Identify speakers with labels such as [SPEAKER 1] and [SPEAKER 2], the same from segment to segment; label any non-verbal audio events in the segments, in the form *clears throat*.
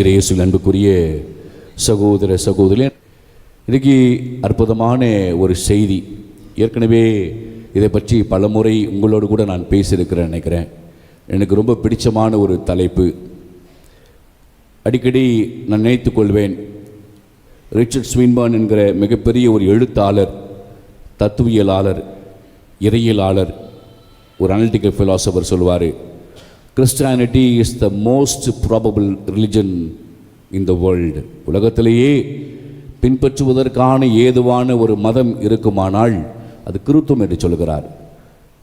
[SPEAKER 1] இறையேசுவில் அன்புக்குரிய சகோதர சகோதரி இன்றைக்கு அற்புதமான ஒரு செய்தி. ஏற்கனவே இதை பற்றி பலமுறை உங்களோடு கூட நான் பேசியிருக்கிறேன் நினைக்கிறேன். எனக்கு ரொம்ப பிடிச்சமான ஒரு தலைப்பு. அடிக்கடி நான் நினைத்து கொள்வேன் ரிச்சர்ட் ஸ்வின்பான் என்கிற மிகப்பெரிய ஒரு எழுத்தாளர் தத்துவியலாளர் இறையியலாளர் ஒரு அனலிட்டிக்கல் ஃபிலாசபர் சொல்வார். Christianity is the most probable religion in the world உலகத்திலேயே பின்பற்றுவதற்கான ஏதுவான ஒரு மதம் இருக்குமானால் அது கிருத்தம் என்று சொல்கிறார்.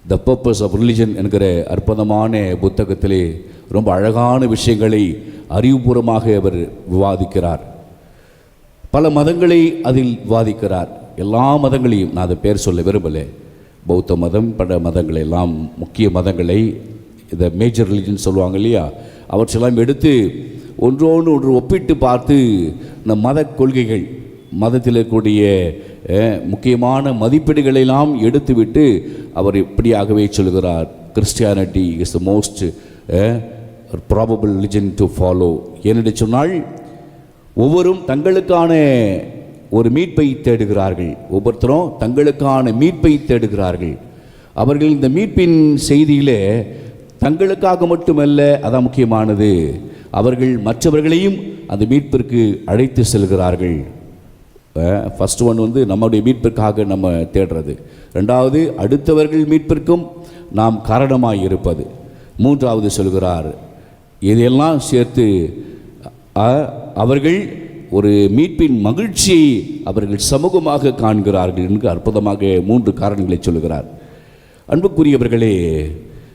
[SPEAKER 1] த பர்பஸ் ஆஃப் ரிலிஜன் என்கிற அற்புதமான புத்தகத்திலே ரொம்ப அழகான விஷயங்களை அறிவுபூர்வமாக அவர் விவாதிக்கிறார். பல மதங்களை அதில் விவாதிக்கிறார். எல்லா மதங்களையும் நான் அதை பேர் சொல்ல விரும்பலை. பௌத்த மதம் பல மதங்களை எல்லாம் முக்கிய மதங்களை இந்த மேஜர் ரிலிஜன் சொல்லுவாங்க இல்லையா? அவற்றெல்லாம் எடுத்து ஒன்றோடு ஒன்று ஒப்பிட்டு பார்த்து இந்த மத கொள்கைகள் மதத்தில் இருக்கக்கூடிய முக்கியமான மதிப்பீடுகளெல்லாம் எடுத்துவிட்டு அவர் இப்படியாகவே சொல்கிறார். Christianity is the most probable religion to follow ஏனென்று சொன்னால் ஒவ்வொரும் தங்களுக்கான ஒரு மீட்பை தேடுகிறார்கள். ஒவ்வொருத்தரும் தங்களுக்கான மீட்பை தேடுகிறார்கள். அவர்கள் இந்த மீட்பின் செய்தியிலே தங்களுக்காக மட்டுமல்ல அதான் முக்கியமானது. அவர்கள் மற்றவர்களையும் அந்த மீட்பிற்கு அழைத்து செல்கிறார்கள். ஃபர்ஸ்ட் ஒன் வந்து நம்முடைய மீட்பிற்காக நம்ம தேடுறது. ரெண்டாவது அடுத்தவர்கள் மீட்பிற்கும் நாம் காரணமாக இருப்பது. மூன்றாவது சொல்கிறார் இதையெல்லாம் சேர்த்து அவர்கள் ஒரு மீட்பின் மகிழ்ச்சியை அவர்கள் சமூகமாக காண்கிறார்கள் என்று அற்புதமாக மூன்று காரணங்களை சொல்கிறார். அன்புக்குரியவர்களே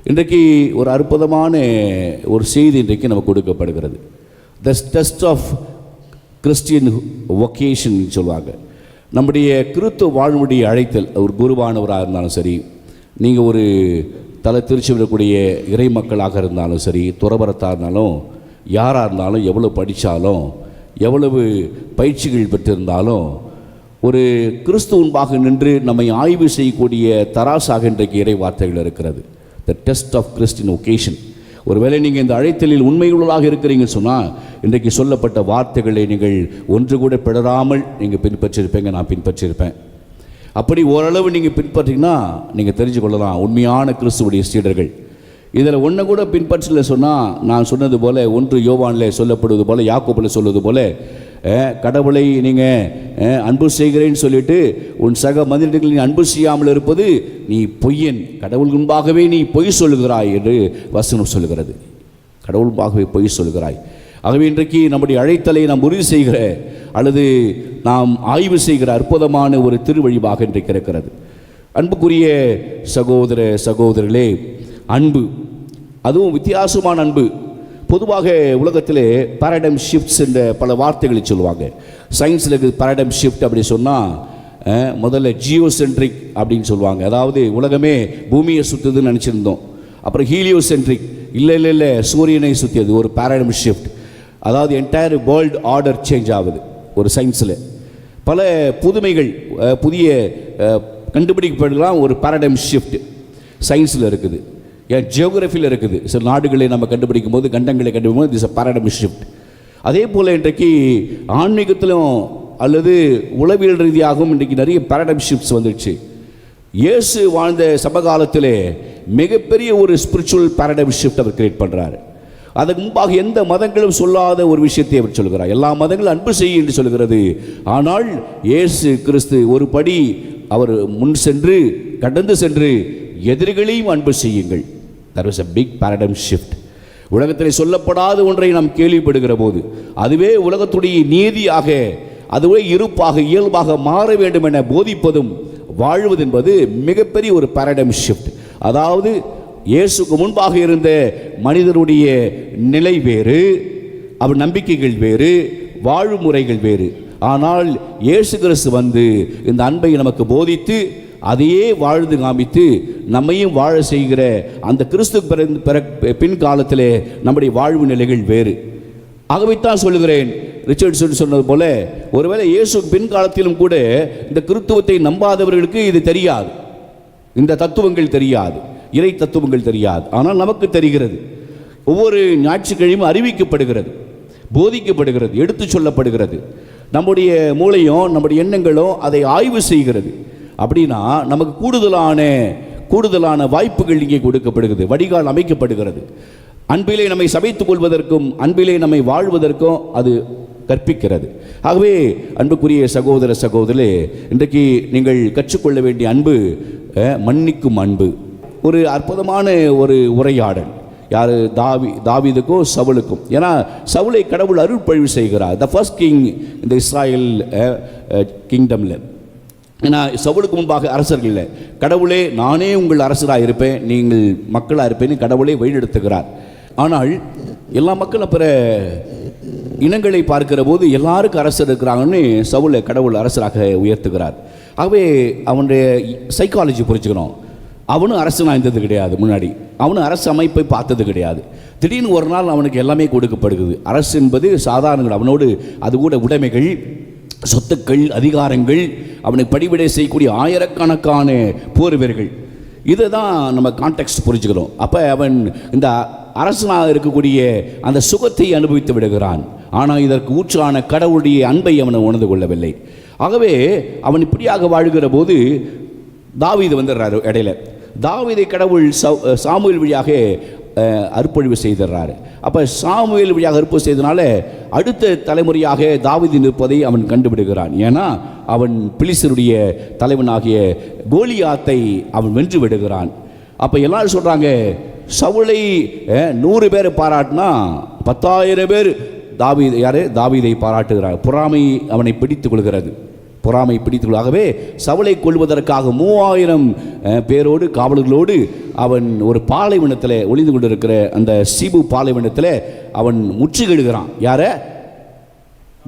[SPEAKER 1] இன்றைக்கு ஒரு அற்புதமான ஒரு செய்தி இன்றைக்கு நமக்கு கொடுக்கப்படுகிறது. The test of Christian vocation சொல்லுவாங்க. நம்முடைய கிறித்து வாழ்வுடைய அழைத்தல் ஒரு குருவானவராக இருந்தாலும் சரி நீங்கள் ஒரு தலை திருச்சி விடக்கூடிய இறை மக்களாக இருந்தாலும் சரி துறவரத்தாக இருந்தாலும் யாராக இருந்தாலும் எவ்வளோ படித்தாலும் எவ்வளவு பயிற்சிகள் பெற்றிருந்தாலும் ஒரு கிறிஸ்துவன்பாக நின்று நம்மை ஆய்வு செய்யக்கூடிய தராசாக இன்றைக்கு இறை வார்த்தைகள் இருக்கிறது. The test of Christian vocation ஒருவேளை நீங்கள் இந்த அழைத்தலில் உண்மையுள்ளதாக இருக்கிறீங்கன்னு சொன்னால் இன்றைக்கு சொல்லப்பட்ட வார்த்தைகளை நீங்கள் ஒன்று கூட பிடராமல் நீங்கள் பின்பற்றிருப்பீங்க நான் பின்பற்றியிருப்பேன் அப்படி ஓரளவு நீங்கள் பின்பற்றிங்கன்னா நீங்கள் தெரிஞ்சு கொள்ளலாம் உண்மையான கிறிஸ்துவுடைய சீடர்கள். இதில் ஒன்றை கூட பின்பற்றல சொன்னால் நான் சொன்னது போல ஒன்று யோவானில் சொல்லப்படுவது போல யாக்கோப்பில் சொல்வது போல கடவுளை நீங்கள் அன்பு செய்கிறேன்னு சொல்லிட்டு உன் சக மனிதர்கள் நீ அன்பு செய்யாமல் இருப்பது நீ பொய்யன். கடவுள் முன்பாகவே நீ பொய் சொல்லுகிறாய் என்று வசனம் சொல்லுகிறது. கடவுள் முன்பாகவே பொய் சொல்லுகிறாய். ஆகவே இன்றைக்கு நம்முடைய அழைத்தலை நாம் உறுதி செய்கிற அல்லது நாம் ஆய்வு செய்கிற அற்புதமான ஒரு திருவழிவாக இன்றைக்கு இருக்கிறது. அன்புக்குரிய சகோதர சகோதரர்களே அன்பு அதுவும் வித்தியாசமான அன்பு. பொதுவாக உலகத்தில் பாரடைம் ஷிஃப்ட்ஸ் என்ற பல வார்த்தைகளை சொல்லுவாங்க. சயின்ஸில் இருக்குது பாரடைம் ஷிஃப்ட் அப்படி சொன்னால் முதல்ல ஜியோசென்ட்ரிக் அப்படின்னு சொல்லுவாங்க. அதாவது உலகமே பூமியை சுற்றுதுன்னு நினச்சிருந்தோம். அப்புறம் ஹீலியோசென்ட்ரிக் இல்லை இல்லை இல்லை சூரியனை சுற்றியது ஒரு பாரடைம் ஷிஃப்ட் அதாவது என்டையர் வேர்ல்டு ஆர்டர் சேஞ்ச் ஆகுது ஒரு சயின்ஸில் பல புதுமைகள் புதிய கண்டுபிடிக்கப்படலாம் ஒரு பாரடைம் ஷிஃப்ட் சயின்ஸில் இருக்குது. ஏன் ஜியோகிரஃபியில் இருக்குது. சில நாடுகளை நம்ம கண்டுபிடிக்கும் போது கண்டங்களை கண்டுபிடிக்கும் போது இஸ் பாரடம் ஷிஃப்ட் அதே போல் இன்றைக்கு ஆன்மீகத்திலும் அல்லது உளவியல் ரீதியாகவும் இன்றைக்கு நிறைய பாரடம் ஷிஃப்ட்ஸ் வந்துடுச்சு. இயேசு வாழ்ந்த சமகாலத்திலே மிகப்பெரிய ஒரு ஸ்பிரிச்சுவல் பாரடைம் ஷிஃப்ட் அவர் கிரியேட் பண்ணுறாரு அதுக்கு முன்பாக எந்த மதங்களும் சொல்லாத ஒரு விஷயத்தை அவர் சொல்கிறார். எல்லா மதங்களும் அன்பு செய்ய என்று சொல்கிறது. ஆனால் இயேசு கிறிஸ்து ஒரு படி அவர் முன் சென்று கடந்து சென்று எதிரிகளையும் அன்பு செய்யுங்கள். There was a big paradigm shift உலகத்தில் சொல்லப்படாத ஒன்றை நாம் கேள்விப்படுகிற போது அதுவே உலகத்துடைய நீதியாக அதுவே இருப்பாக இயல்பாக மாற வேண்டும் என போதிப்பதும் வாழ்வது என்பது மிகப்பெரிய ஒரு paradigm ஷிஃப்ட் அதாவது இயேசுக்கு முன்பாக இருந்த மனிதனுடைய நிலை வேறு அவர் நம்பிக்கைகள் வேறு வாழ்வு முறைகள் வேறு. ஆனால் இயேசு கிறிஸ்து வந்து இந்த அன்பை நமக்கு போதித்து அதையே வாழ்ந்து காமித்து நம்மையும் வாழ செய்கிற அந்த கிறிஸ்து பிறந்த பிற பின் காலத்திலே நம்முடைய வாழ்வு நிலைகள் வேறு. ஆகவைத்தான் சொல்லுகிறேன் ரிச்சர்ட்சன் சொன்னது போல ஒருவேளை இயேசு பின் காலத்திலும் கூட இந்த கிறித்துவத்தை நம்பாதவர்களுக்கு இது தெரியாது. இந்த தத்துவங்கள் தெரியாது இறை தத்துவங்கள் தெரியாது. ஆனால் நமக்கு தெரிகிறது. ஒவ்வொரு ஞாயிற்றுக்கிழமையும் அறிவிக்கப்படுகிறது போதிக்கப்படுகிறது எடுத்து சொல்லப்படுகிறது. நம்முடைய மூளையும் நம்முடைய எண்ணங்களும் அதை ஆய்வு செய்கிறது. அப்படின்னா நமக்கு கூடுதலான கூடுதலான வாய்ப்புகள் இங்கே கொடுக்கப்படுகிறது. வடிகால் அமைக்கப்படுகிறது. அன்பிலே நம்மை சமைத்துக் கொள்வதற்கும் அன்பிலே நம்மை வாழ்வதற்கும் அது கற்பிக்கிறது. ஆகவே அன்புக்குரிய சகோதர சகோதரே இன்றைக்கு நீங்கள் கற்றுக்கொள்ள வேண்டிய அன்பு மன்னிக்கும் அன்பு. ஒரு அற்புதமான ஒரு உரையாடல். யார்? தாவி தாவிதுக்கும் சவுலுக்கும். ஏன்னா சவுலை கடவுள் அருள்பழிவு செய்கிறார். த ஃபர்ஸ்ட் கிங் இந்த இஸ்ராயல் கிங்டமில் ஏன்னா சவுலுக்கு முன்பாக அரசர்கள் இல்லை. கடவுளே நானே உங்கள் அரசராக இருப்பேன். நீங்கள் மக்களாக இருப்பேன்னு கடவுளே வழிநடத்துகிறார். ஆனால் எல்லா மக்களும் பிற இனங்களை பார்க்கிற போது எல்லாருக்கும் அரசர் இருக்கிறாங்கன்னு சவுளை கடவுள் அரசராக உயர்த்துகிறார். ஆகவே அவனுடைய சைக்காலஜி புரிஞ்சுக்கணும். அவனும் அரசனாக இருந்தது கிடையாது முன்னாடி. அவனும் அரசு அமைப்பை பார்த்தது கிடையாது. திடீர்னு ஒரு நாள் அவனுக்கு எல்லாமே கொடுக்கப்படுகிறது. அரசு என்பது சாதாரணங்கள். அவனோடு அது கூட உடைமைகள். சொத்துக்கள் அதிகாரங்கள் அவனை படிவிடை செய்யக்கூடிய ஆயிரக்கணக்கான போர் வீரர்கள் இதை தான் நம்ம கான்டெக்ட் புரிஞ்சுக்கிறோம். அப்போ அவன் இந்த அரசனாக இருக்கக்கூடிய அந்த சுகத்தை அனுபவித்து விடுகிறான். ஆனால் இதற்கு ஊற்றான கடவுளுடைய அன்பை அவனை உணர்ந்து கொள்ளவில்லை. ஆகவே அவன் இப்படியாக வாழ்கிற போது தாவீது வந்துடுறாரு இடையில. தாவீதை கடவுள் சவு- சாமுவேல் வழியாக அற்பொழிவு செய்திடுறாரு. அப்போ சாமுவேல் வழியாக அற்பு செய்தனால அடுத்த தலைமுறையாக தாவிதி நிற்பதை அவன் கண்டுபிடுகிறான் ஏன்னா அவன் பிலிசருடைய தலைவனாகிய கோலியாத்தை அவன் வென்று விடுகிறான். அப்போ எல்லாரும் சொல்கிறாங்க சவுளை நூறு பேர் பாராட்டினா பத்தாயிரம் பேர் தாவி யாரு? தாவீதை பாராட்டுகிறார். பொறாமை அவனை பிடித்துக் கொள்கிறது. பொறாமை பிடித்துள்ளாகவே சவலை கொள்வதற்காக மூவாயிரம் பேரோடு காவலர்களோடு அவன் ஒரு பாலைவனத்தில் ஒளிந்து கொண்டிருக்கிற அந்த சீபு பாலைவனத்தில் அவன் முற்றுகிடுகிறான். யார?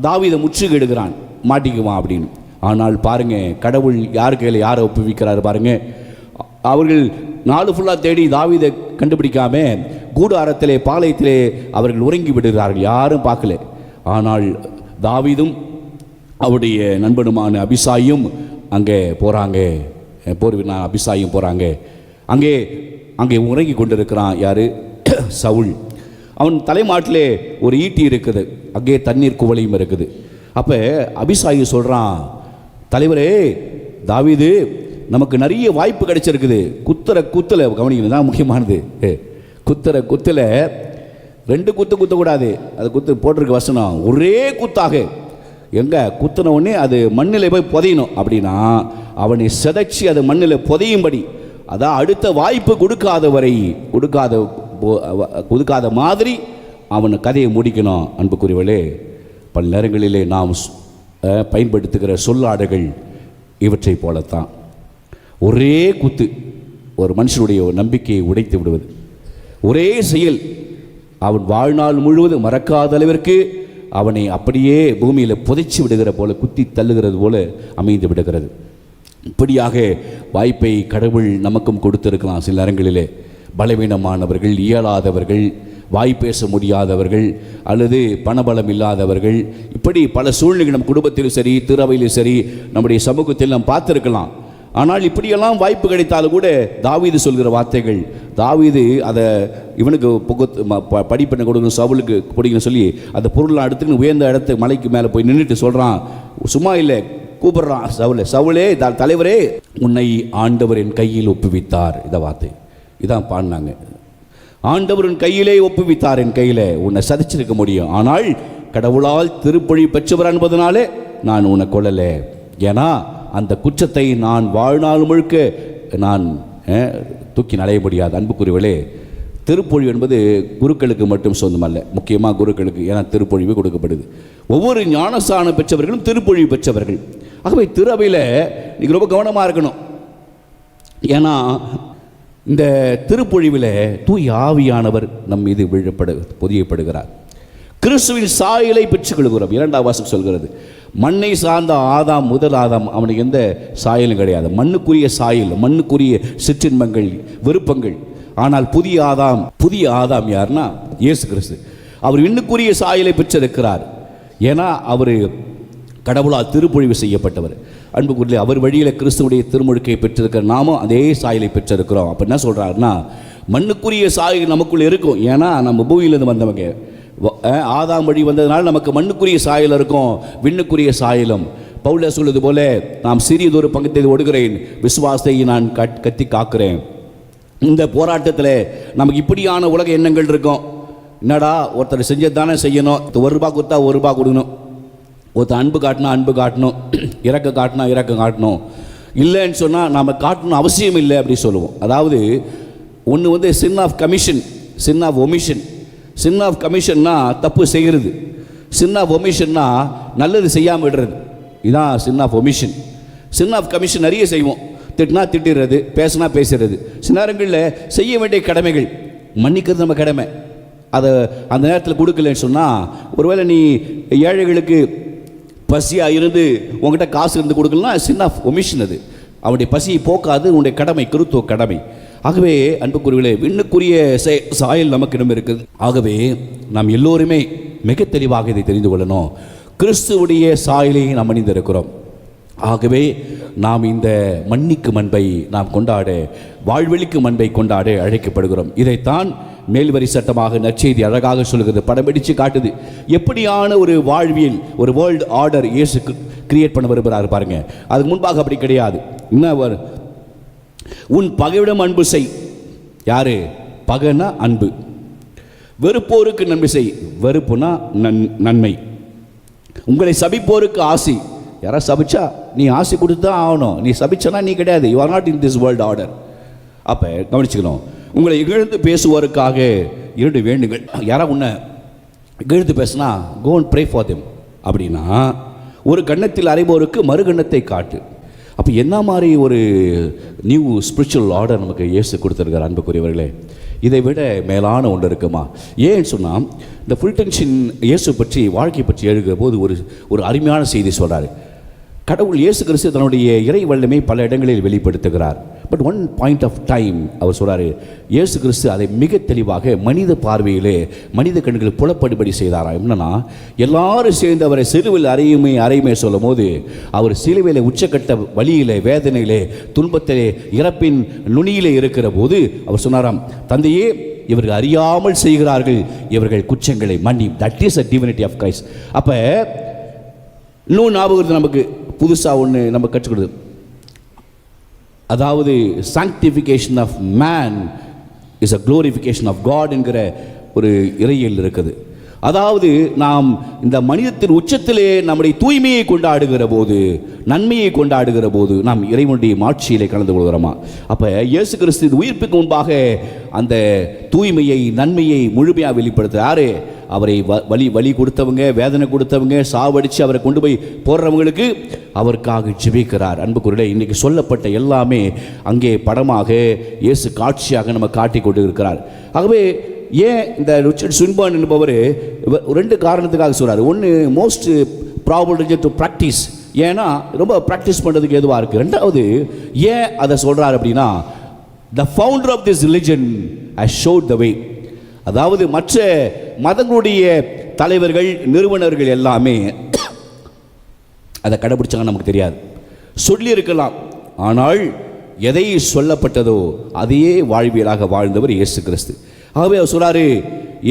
[SPEAKER 1] தாவிதை முற்றுகிடுகிறான். மாட்டிக்குவான் அப்படின்னு. ஆனால் பாருங்க கடவுள் யார் கையில் யாரை ஒப்புவிக்கிறார் பாருங்க. அவர்கள் நாலு ஃபுல்லாக தேடி தாவிதை கண்டுபிடிக்காம கூடாரத்திலே பாளையத்திலே அவர்கள் உறங்கி விடுகிறார்கள். யாரும் பார்க்கல. ஆனால் தாவிதும் அவருடைய நண்பனுமான அபிசாயும் அங்கே போகிறாங்க போர் வீரனான அபிசாயும் போகிறாங்க அங்கே அங்கே உறங்கி கொண்டிருக்கிறான். யார்? *clears throat* சவுல். அவன் தலைமாட்டிலே ஒரு ஈட்டி இருக்குது. அங்கே தண்ணீர் குவளையும் இருக்குது. அப்போ அபிசாயி சொல்கிறான் தலைவரே தாவீது நமக்கு நிறைய வாய்ப்பு கிடைச்சிருக்குது. குத்துற குத்தில் கவனிக்கணும் தான் முக்கியமானது. ஏ, குத்துற குத்தில் ரெண்டு குத்து குத்தக்கூடாது. அது குத்து போட்டிருக்க வசனம். ஒரே குத்தாக. எங்கே? குத்தின உடனே அது மண்ணில் போய் புதையணும். அப்படின்னா அவனை சிதைச்சி அது மண்ணில் புதையும்படி. அதான் அடுத்த வாய்ப்பு கொடுக்காத வரை கொடுக்காத கொடுக்காத மாதிரி அவன் கதையை முடிக்கணும். அன்புக்குரியவளே பல நேரங்களிலே நாம் பயன்படுத்துகிற சொல்லாடல்கள் இவற்றை போலத்தான். ஒரே குத்து ஒரு மனுஷனுடைய நம்பிக்கையை உடைத்து விடுவது. ஒரே செயல் அவன் வாழ்நாள் முழுவதும் மறக்காத அளவிற்கு அவனை அப்படியே பூமியில் புதைச்சி விடுகிற போல குத்தி தள்ளுகிறது போல அமைந்து விடுகிறது. இப்படியாக வாய்ப்பை கடவுள் நமக்கும் கொடுத்திருக்கலாம் சில நேரங்களிலே. பலவீனமானவர்கள் இயலாதவர்கள் வாய் பேச முடியாதவர்கள் அல்லது பணபலம் இல்லாதவர்கள் இப்படி பல சூழ்நிலைகள் நம் குடும்பத்திலும் சரி திருவையிலும் சரி நம்முடைய சமூகத்தில் நாம் பார்த்துருக்கலாம். ஆனால் இப்படியெல்லாம் வாய்ப்பு கிடைத்தாலும் கூட தாவீது சொல்கிற வார்த்தைகள் தாவீது அதை இவனுக்கு புகுத்து ம- ப- படிப்பெண்ணை கொடுக்கணும் சவுலுக்கு பிடிக்கணும் சொல்லி அந்த பொருளை எடுத்துக்கின்னு உயர்ந்த இடத்து மலைக்கு மேலே போய் நின்றுட்டு சொல்கிறான் சும்மா இல்லை கூப்பிடுறான் சவுலே சவுலே தலைவரே உன்னை ஆண்டவர் என் கையில் ஒப்புவித்தார். இந்த வார்த்தை. இதான் பாடினாங்க. ஆண்டவரின் கையிலே ஒப்புவித்தார் என் கையில் உன்னை சதிச்சிருக்க முடியும். ஆனால் கடவுளால் திருப்பொழி பெற்றவர் என்பதனாலே நான் உன்னை கொள்ளலை ஏன்னா அந்த குற்றத்தை நான் வாழ்நாள் முழுக்க நான் தூக்கி நடைய முடியாது. அன்புக்குரியவளே திருப்பொழிவு என்பது குருக்களுக்கு மட்டும் சொந்தமல்ல. முக்கியமாக குருக்களுக்கு ஏன்னா திருப்பொழிவு கொடுக்கப்படுது. ஒவ்வொரு ஞானஸ்தானம் பெற்றவர்களும் திருப்பொழிவு பெற்றவர்கள். ஆகவே திருவையில் நீங்கள் ரொம்ப கவனமாக இருக்கணும். ஏன்னா இந்த திருப்பொழிவில் தூய் ஆவியானவர் நம் மீது விழப்படு பொதியப்படுகிறார். கிறிஸ்துவின் சாயலை பெற்றுக்கொள்கிறோம். இரண்டாம் வாசம் சொல்கிறது மண்ணை சார்ந்த ஆதாம் முதல் ஆதாம் அவனுக்கு எந்த சாயலும் கிடையாது. மண்ணுக்குரிய சாயல் மண்ணுக்குரிய சிற்றின்பங்கள் விருப்பங்கள். ஆனால் புதிய ஆதாம் புதிய ஆதாம் யாருன்னா இயேசு கிறிஸ்து. அவர் இன்னுக்குரிய சாயலை பெற்றிருக்கிறார். ஏன்னா அவர் கடவுளால் திருப்பொழிவு செய்யப்பட்டவர். அன்புக்குள்ளே அவர் வழியில் கிறிஸ்துவுடைய திருமுழுக்கை பெற்றிருக்கிற நாமும் அதே சாயலை பெற்றிருக்கிறோம். அப்போ என்ன சொல்கிறாருன்னா மண்ணுக்குரிய சாயல் நமக்குள்ளே இருக்கும். ஏன்னா நம்ம பூமியிலேருந்து வந்தவங்க. ஆதாம் வழி வந்ததுனால நமக்கு மண்ணுக்குரிய சாயல் இருக்கும் விண்ணுக்குரிய சாயலும். பவுல சொல்வது போல நாம் சிறியதொரு பங்கத்தை ஒடுகிறேன் விசுவாசத்தை நான் கட் கத்தி காக்கிறேன். இந்த போராட்டத்தில் நமக்கு இப்படியான உலக எண்ணங்கள் இருக்கும். என்னடா ஒருத்தர் செஞ்சது தானே செய்யணும் ஒரு ரூபா கொடுத்தா ஒரு ரூபா கொடுக்கணும். ஒருத்தர் அன்பு காட்டினா அன்பு காட்டணும். *clears throat* இறக்க காட்டினா இறக்க காட்டணும். இல்லைன்னு சொன்னால் நாம் காட்டணும் அவசியம் இல்லை அப்படி சொல்லுவோம். அதாவது ஒன்று வந்து sin of commission sin of omission sin of கமிஷன்னா தப்பு செய்கிறது சின் ஆஃப் ஒமிஷன்னா நல்லது செய்யாமல் விடுறது இதான் sin of omission sin of commission நிறைய செய்வோம் திட்டினா திட்டுறது பேசினா பேசுறது சில நேரங்களில் செய்ய வேண்டிய கடமைகள் மன்னிக்கிறது நம்ம கடமை அதை அந்த நேரத்தில் கொடுக்கலன்னு சொன்னால் ஒருவேளை நீ ஏழைகளுக்கு பசியாக இருந்து உங்ககிட்ட காசு இருந்து கொடுக்கலாம் சின்ன ஒமிஷன் அது அவனுடைய பசியை போக்காது உன்னுடைய கடமை கிருத்துவ கடமை ஆகவே அன்புக்குருவிலே விண்ணுக்குரிய சே- சாயல் நமக்கிடம் இருக்குது. ஆகவே நாம் எல்லோருமே மிக தெளிவாக இதை தெரிந்து கொள்ளணும். கிறிஸ்துவுடைய சாயலை நாம் அணிந்திருக்கிறோம். ஆகவே நாம் இந்த மன்னிக்கு மண்பை நாம் கொண்டாட வாழ்வெளிக்கு மண்பை கொண்டாட அழைக்கப்படுகிறோம். இதைத்தான் மேல்வரி சட்டமாக நற்செய்தி அழகாக சொல்கிறது படம் பிடிச்சு காட்டுது. எப்படியான ஒரு வாழ்வியல் ஒரு வேர்ல்டு ஆர்டர் இயேசு கிரியேட் பண்ண வருகிறார் பாருங்க. அதுக்கு முன்பாக அப்படி கிடையாது. என்ன உன் பகைவிடம் அன்பு செய். யாரு? பகைனா அன்பு. வெறுப்போருக்கு நன்மை செய். வெறுப்புனா நன் நன்மை. உங்களை சபிப்போருக்கு ஆசி. யாராவது சபிச்சா நீ ஆசை கொடுத்து தான் ஆகணும். நீ சபிச்சனா நீ கிடையாது. You are not in this world order அப்போ கவனிச்சுக்கணும். உங்களை இகழ்ந்து பேசுவோருக்காக இரண்டு வேண்டுங்கள் யாராவது உன்னை இகழ்ந்து பேசுனா கோன் ப்ரே ஃபார் தெம் அப்படின்னா ஒரு கன்னத்தில் அறைபோருக்கு மறு கன்னத்தை காட்டு. அப்போ என்ன மாதிரி ஒரு நியூ ஸ்பிரிச்சுவல் ஆர்டர் நமக்கு இயேசு கொடுத்துருக்கார் அன்புக்குரியவர்களே? இதை விட மேலான ஒன்று இருக்குமா? ஏன்னு சொன்னால் இந்த ஃபுல் டென்ஷன் இயேசு பற்றி வாழ்க்கை பற்றி எழுகிற போது ஒரு ஒரு அருமையான செய்தி சொல்கிறார் கடவுள் இயேசு கிறிஸ்து தன்னுடைய இறை வல்லமை பல இடங்களில் வெளிப்படுத்துகிறார். But one point of time அவர் சொல்கிறாரு இயேசு கிறிஸ்து அதை மிக தெளிவாக மனித பார்வையிலே மனித கண்கள் புலப்படுபடி செய்தாராம் என்னன்னா எல்லாரும் சேர்ந்து அவரை சிலுவில் அறையுமே அறையுமே சொல்லும் போது அவர் சிலுவையில் உச்சக்கட்ட வழியிலே வேதனையிலே துன்பத்திலே இறப்பின் நுனியிலே இருக்கிற போது அவர் சொன்னாராம் தந்தையே இவர்கள் அறியாமல் செய்கிறார்கள். இவர்கள் குற்றங்களை மன்னி that is a divinity of Christ அப்போ இன்னும் ஞாபகம் நமக்கு. புதுசாக ஒன்று நம்ம கற்றுக் அதாவது sanctification of man is a glorification of God என்கிற ஒரு இறையில் இருக்குது. அதாவது நாம் இந்த மனிதத்தின் உச்சத்திலே நம்முடைய தூய்மையை கொண்டாடுகிற போது நன்மையை கொண்டாடுகிற போது நாம் இறைவனுடைய மாட்சியிலே கலந்து கொள்கிறோமா? அப்போ இயேசு கிறிஸ்து உயிர்ப்புக்கு முன்பாக அந்த தூய்மையை நன்மையை முழுமையாக வெளிப்படுத்த யாரு? அவரை வ- வலி வலி கொடுத்தவங்க வேதனை கொடுத்தவங்க சாவடித்து அவரை கொண்டு போய் போடுறவங்களுக்கு அவருக்காக ஜிபிக்கிறார். அன்புக்குரிய இன்றைக்கி சொல்லப்பட்ட எல்லாமே அங்கே படமாக இயேசு காட்சியாக நம்ம காட்டி கொண்டு இருக்கிறார் ஆகவே ஏன் இந்த ரிச்சர்ட் சுன்பான் என்பவர் ரெண்டு காரணத்துக்காக சொல்கிறார் ஒன்று மோஸ்ட் ப்ராப்ளம் டு ப்ராக்டிஸ் ஏன்னா ரொம்ப ப்ராக்டிஸ் பண்ணுறதுக்கு எதுவாக இருக்குது ரெண்டாவது ஏன் அதை சொல்கிறார் அப்படின்னா the founder of this religion I showed the way அதாவது மற்ற மதங்களுடைய தலைவர்கள் நிறுவனர்கள் எல்லாமே அதை கடைபிடிச்சாங்க நமக்கு தெரியாது. சொல்லியிருக்கலாம். ஆனால் எதை சொல்லப்பட்டதோ அதையே வாழ்வியலாக வாழ்ந்தவர் இயேசு கிறிஸ்து. ஆகவே அவர் சொல்கிறாரு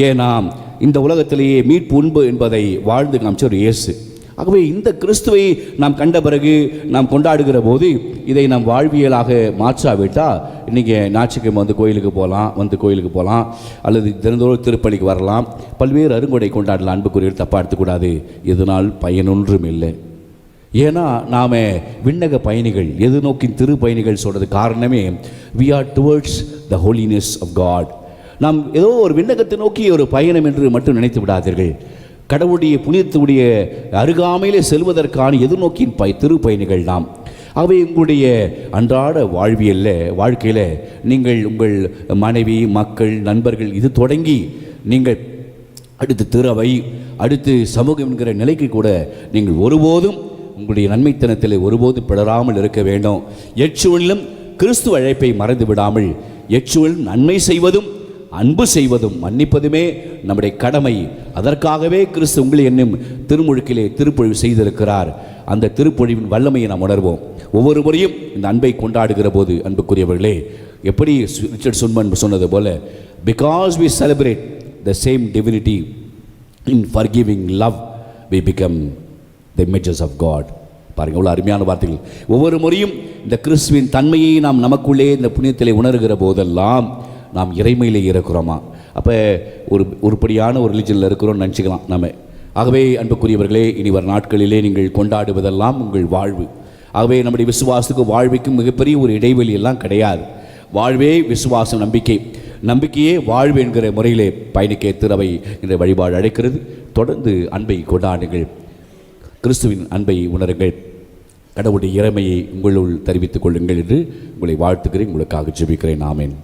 [SPEAKER 1] ஏ நாம் இந்த உலகத்திலேயே மீட்பு உண்பு என்பதை வாழ்ந்து காமிச்சவர் இயேசு. ஆகவே இந்த கிறிஸ்துவை நாம் கண்ட பிறகு நாம் கொண்டாடுகிற போது இதை நாம் வாழ்வியலாக மாற்றாவிட்டால் இன்றைக்கி ஞாயிற்றுக்கிழமை வந்து கோயிலுக்கு போகலாம் வந்து கோயிலுக்கு போகலாம் அல்லது தினந்தோறும் திருப்பலிக்கு வரலாம். பல்வேறு அருங்கொடை கொண்டாடலாம் அன்புக்குரிய தப்பாக எடுத்துக்கூடாது. இதனால் பயனொன்றும் இல்லை. ஏன்னா நாம் விண்ணக பயணிகள் எது நோக்கி திரு பயணிகள் சொல்கிறது காரணமே we are towards the holiness of God நாம் ஏதோ ஒரு விண்ணகத்தை நோக்கி ஒரு பயணம் என்று மட்டும் நினைத்து விடாதீர்கள். கடவுளுடைய புனிதத்துடைய அருகாமையிலே செல்வதற்கான எதிர்நோக்கின் பய திரு பயணிகள் நாம். அவை உங்களுடைய அன்றாட வாழ்வியலில் வாழ்க்கையில் நீங்கள் உங்கள் மனைவி மக்கள் நண்பர்கள் இது தொடங்கி நீங்கள் அடுத்து திறவை அடுத்து சமூகம் என்கிற நிலைக்கு கூட நீங்கள் ஒருபோதும் உங்களுடைய நன்மைத்தனத்தில் ஒருபோதும் பிளராமல் இருக்க வேண்டும். எச்சுவனிலும் கிறிஸ்துவ அழைப்பை மறந்து விடாமல் எச்சுவனிலும் நன்மை செய்வதும் அன்பு செய்வதும் மன்னிப்பதுமே நம்முடைய கடமை. அதற்காகவே கிறிஸ்து உங்களை என்னும் திருமுழுக்கிலே திருப்பொழிவு செய்திருக்கிறார். அந்த திருப்பொழிவின் வல்லமையை நாம் உணர்வோம். ஒவ்வொரு முறையும் இந்த அன்பை கொண்டாடுகிற போது அன்புக்குரியவர்களே எப்படி ரிச்சர்ட் சுன்மன் சொன்னது போல because we celebrate the same divinity in forgiving love we become the images of God பாருங்க எவ்வளோ அருமையான வார்த்தைகள். ஒவ்வொரு முறையும் இந்த கிறிஸ்துவின் தன்மையை நாம் நமக்குள்ளே இந்த புண்ணியத்திலே உணர்கிற போதெல்லாம் நாம் இறைமையிலே இருக்கிறோமா? அப்போ ஒரு உருப்படியான ஒரு ரிலிஜனில் இருக்கிறோம்னு நினச்சிக்கலாம் நம்ம ஆகவே அன்புக்குரியவர்களே இனி வர நாட்களிலே நீங்கள் கொண்டாடுவதெல்லாம் உங்கள் வாழ்வு. ஆகவே நம்முடைய விசுவாசத்துக்கு வாழ்வுக்கும் மிகப்பெரிய ஒரு இடைவெளி எல்லாம் கிடையாது. வாழ்வே விசுவாசம் நம்பிக்கை. நம்பிக்கையே வாழ்வு என்கிற முறையிலே பயணிக்க திறவை என்ற வழிபாடு அழைக்கிறது. தொடர்ந்து அன்பை கொண்டாடுங்கள். கிறிஸ்துவின் அன்பை உணருங்கள். கடவுளுடைய இறைமையை உங்களுள் தெரிவித்துக் கொள்ளுங்கள் என்று உங்களை வாழ்த்துக்கிறேன் உங்களுக்காக ஜெபிக்கிறேன். ஆமேன்.